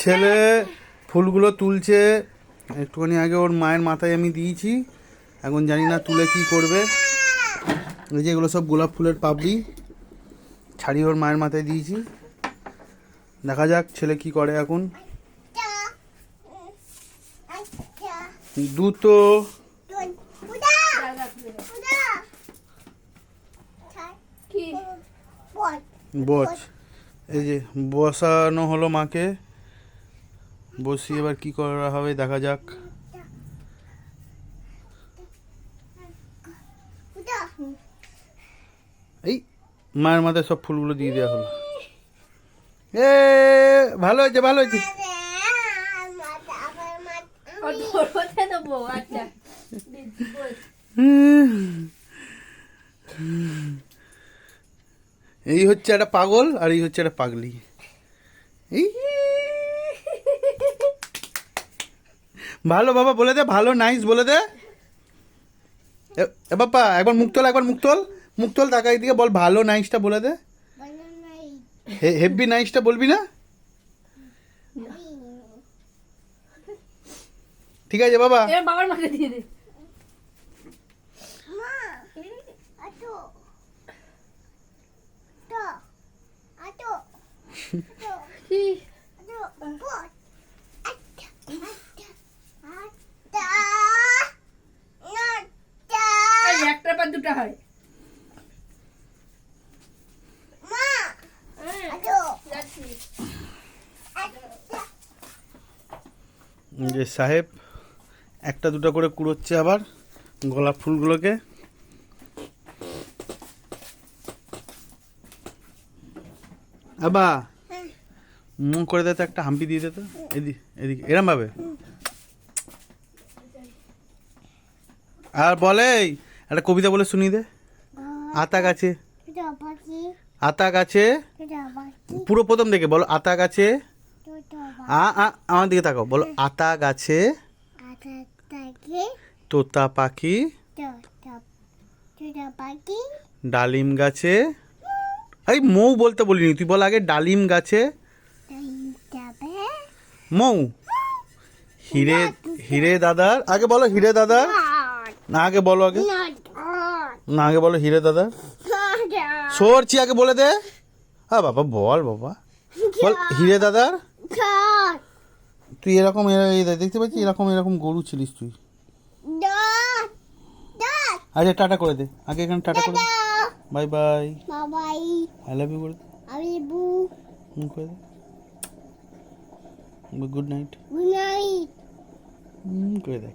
ছেলে ফুলগুলো তুলছে। একটুখানি আগে ওর মায়ের মাথায় আমি দিয়েছি। এখন জানি না তুলে কি করবে। এই যে এগুলো সব গোলাপ ফুলের পাপড়ি। ছাড়িয়ে ওর মায়ের মাথায় দিয়েছি। দেখা যাক ছেলে কি করে এখন। দুটো। কি? বচ এই যে বসানো হলো মাকে। বসিয়ে এবার কি করা হবে দেখা যাক। এই, মায়ের মাথায় সব ফুলগুলো দিয়ে দেওয়া হলো। এ, ভালো হয়েছে ভালো হয়েছে। এই হচ্ছে একটা পাগল আর এই হচ্ছে একটা পাগলি। এই ভালো বাবা বলে দে ভালো নাইস বলে দে। এ- বাপ্পা একবার মুখ তোল একবার মুখ তোল। মুখ তোল তাকাই দিকে বল ভালো নাইসটা বলে দে। হে- হেব্বি নাইসটা বলবি না? ঠিক আছে বাবা। বাবার মাকে দিয়ে দে। একটা পর দুটো হয়। যে সাহেব একটা দুটো করে কুড়োচ্ছে আবার গোলাপ ফুলগুলোকে। আবা মুখ করে দে তো একটা হাম্পি দিয়ে দে তো। এদিকে এদিকে এরম ভাবে আর বলে একটা কবিতা বলে শুনিয়ে দে। আতা গাছে আতা গাছে পুরো প্রথম থেকে বলো আতা গাছে আ আ আমার দিকে তাকাও বলো আতা গাছে তোতা পাখি। ডালিম গাছে। এই মৌ বলতে বলিনি তুই বল আগে ডালিম গাছে। মৌ। হিরে হিরে দাদার আগে বলো হিরে দাদার। না আগে বলো আগে। না আগে বলো হিরে দাদা। সরছি আগে বলে দে। হ্যাঁ বাবা বল বাবা। বল হিরে দাদার? তুই এরকম দেখতে পাচ্ছিস? এরকম এরকম গরু ছিলিস তুই। আচ্ছা টাটা করে দে। আগে এখানে টাটা করে bye bye. Babai. I love you করে দে হুম করে দে। Good night. Good night. হুম করে দে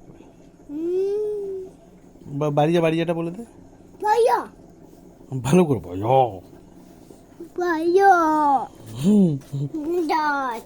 বাড়ি যা বাড়ি যাটা বলে দে। ভাইয়া ভালো করে বল ভাইয়া হুম দাঁত